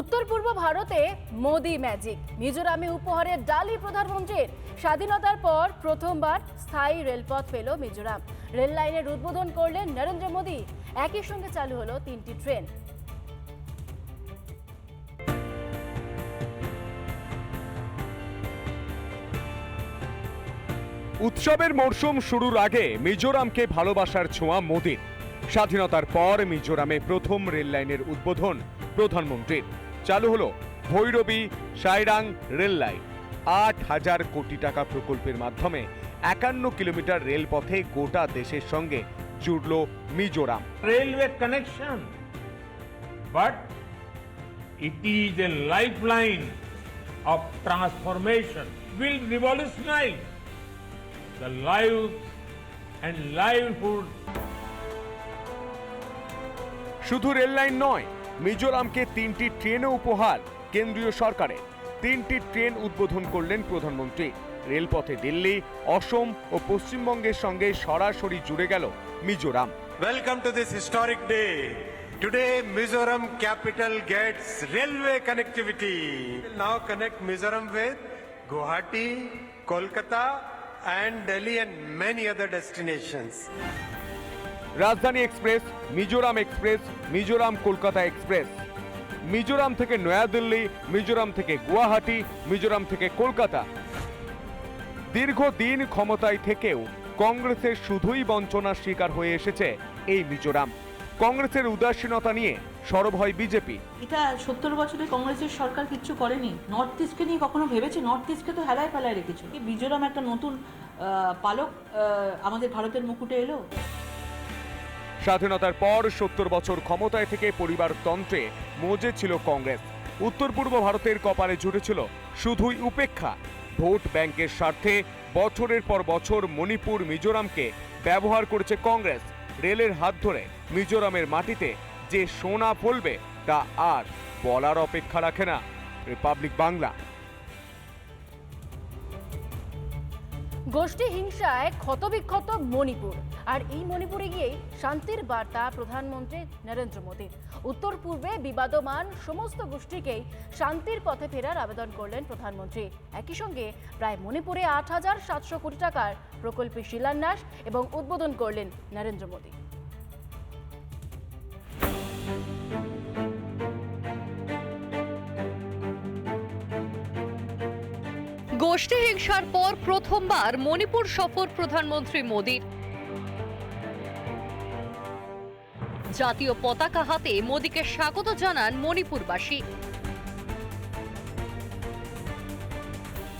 উত্তর পূর্ব ভারতে মোদি ম্যাজিক মিজোরামে উপহারের ডালি প্রধানমন্ত্রীর স্বাধীনতার পর প্রথমবার স্থায়ী রেলপথ পেল মিজোরাম। রেল লাইনের উদ্বোধন করলেন নরেন্দ্র মোদী। একই সঙ্গে চালু হলো তিনটি ট্রেন। উৎসবের মরশুম শুরুর আগে মিজোরামকে ভালোবাসার ছোঁয়া মোদির। স্বাধীনতার পর মিজোরামে প্রথম রেল লাইনের উদ্বোধন প্রধানমন্ত্রীর। চালু হলো ভৈরবী সাইরাং রেল লাইন আট হাজার কোটি টাকা প্রকল্পের মাধ্যমে একান্ন কিলোমিটার রেলপথে গোটা দেশের সঙ্গে জুড়ল Mizoram. Railway connection but it is a a lifeline of transformation, will revolutionize the lives and livelihood শুধু রেললাইন নয়, মিজোরামকে তিনটি ট্রেনও উপহার কেন্দ্রীয় সরকারের। তিনটি ট্রেন উদ্বোধন করলেন প্রধানমন্ত্রী। রেলপথে দিল্লি, অসম ও পশ্চিমবঙ্গের সঙ্গে সরাসরি জুড়ে গেল Mizoram. Welcome to this historic day today Mizoram capital gets railway connectivity now connect Mizoram with Guwahati Kolkata and Delhi and many other destinations Rajdhani express, Mizoram express, Mizoram Kolkata express. Mizoram থেকে নয়াদিল্লি, মিজোরাম থেকে গুয়াহাটি, মিজোরাম থেকে কলকাতা। দীর্ঘদিন ক্ষমতায় থেকেও কংগ্রেসের শুধুই বঞ্চনার শিকার হয়ে এসেছে এই মিজোরাম। কংগ্রেসের উদাসীনতা নিয়ে সরব হয় বিজেপি। এটা সত্তর বছরে কংগ্রেসের সরকার কিচ্ছু করেনি। নর্থ ইস্টকে নিয়ে কখনো ভেবেছে? নর্থ ইস্টকে তো হেলায় ফেলায় রেখেছিল। এই মিজোরাম একটা নতুন পালক আমাদের ভারতের মুকুটে এলো। স্বাধীনতার পর সত্তর বছর ক্ষমতায় থেকে পরিবারতন্ত্রে মজে ছিল কংগ্রেস। উত্তর পূর্ব ভারতের কপালে জুটেছিল শুধুই উপেক্ষা। ভোট ব্যাংকের স্বার্থে বছরের পর বছর মণিপুর মিজোরামকে ব্যবহার করেছে কংগ্রেস। রেলের হাত ধরে মিজোরামের মাটিতে যে সোনা ফলবে তা আর বলার অপেক্ষা রাখে না রিপাবলিক বাংলা। গোষ্ঠী হিংসায় ক্ষতবিক্ষত মণিপুর। আর এই মণিপুরে গিয়েই শান্তির বার্তা প্রধানমন্ত্রী নরেন্দ্র মোদীর উত্তর পূর্বে বিবাদমান সমস্ত গোষ্ঠীকেই শান্তির পথে ফেরার আবেদন করলেন প্রধানমন্ত্রী। একই সঙ্গে প্রায় মণিপুরে আট হাজার সাতশো কোটি টাকার প্রকল্পের শিলান্যাস এবং উদ্বোধন করলেন নরেন্দ্র মোদী। গোষ্ঠী হিংসার পর প্রথমবার মণিপুর সফর প্রধানমন্ত্রী মোদীর। জাতীয় পতাকা হাতে মোদীকে স্বাগত জানান মণিপুরবাসী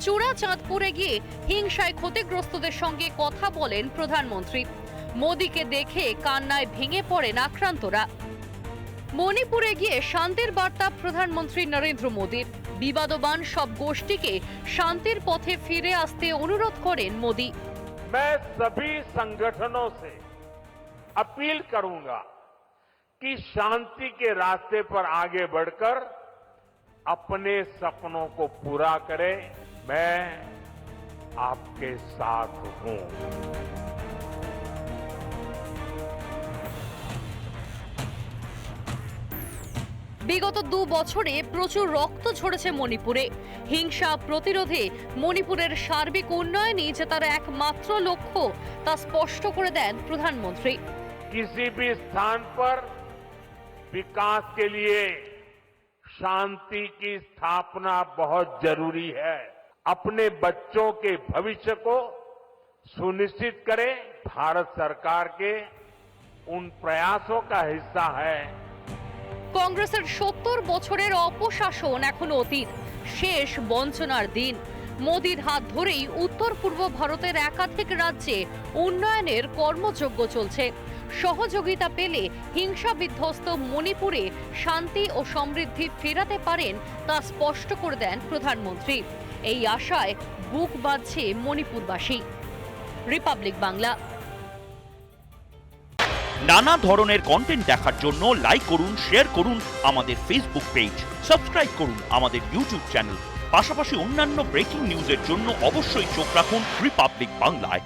চূড়া চাঁদপুরে গিয়ে হিংসায় ক্ষতিগ্রস্তদের সঙ্গে কথা বলেন প্রধানমন্ত্রী মোদীকে দেখে কান্নায় ভেঙে পড়েন আক্রান্তরা মণিপুরে গিয়ে শান্তির বার্তা প্রধানমন্ত্রী নরেন্দ্র মোদীর বিবাদবান সব গোষ্ঠীকে শান্তির পথে ফিরে আসতে অনুরোধ করেন মোদী मैं सभी संगठनों से अपील करूंगा कि शांति के रास्ते पर आगे बढ़कर अपने सपनों को पूरा करें मैं आपके साथ हूं বিগত দু বছরে প্রচুর রক্ত ঝরেছে মণিপুরে হিংসা প্রতিরোধে মণিপুরের সার্বিক উন্নয়নই যে তার একমাত্র লক্ষ্য তা স্পষ্ট করে দেন প্রধানমন্ত্রী किसी भी स्थान पर विकास के लिए शांति की स्थापना बहुत जरूरी है अपने बच्चों के भविष्य को सुनिश्चित करें भारत सरकार के उन प्रयासों का हिस्सा है কংগ্রেসের সত্তর বছরের অপশাসন এখন অতীত শেষ বঞ্চনার দিন মোদির হাত ধরেই উত্তর পূর্ব ভারতের একাধিক রাজ্যে উন্নয়নের কর্মযজ্ঞ চলছে সহযোগিতা পেলে হিংসা বিধ্বস্ত মণিপুরে শান্তি ও সমৃদ্ধি ফেরাতে পারেন তা স্পষ্ট করে দেন প্রধানমন্ত্রী। এই আশায় বুক বাঁধছে মণিপুরবাসী। রিপাবলিক বাংলা। নানা ধরনের কন্টেন্ট দেখার জন্য লাইক করুন শেয়ার করুন আমাদের ফেসবুক পেজ সাবস্ক্রাইব করুন আমাদের ইউটিউব চ্যানেল পাশাপাশি অন্যান্য ব্রেকিং নিউজের জন্য অবশ্যই চোখ রাখুন রিপাবলিক বাংলায়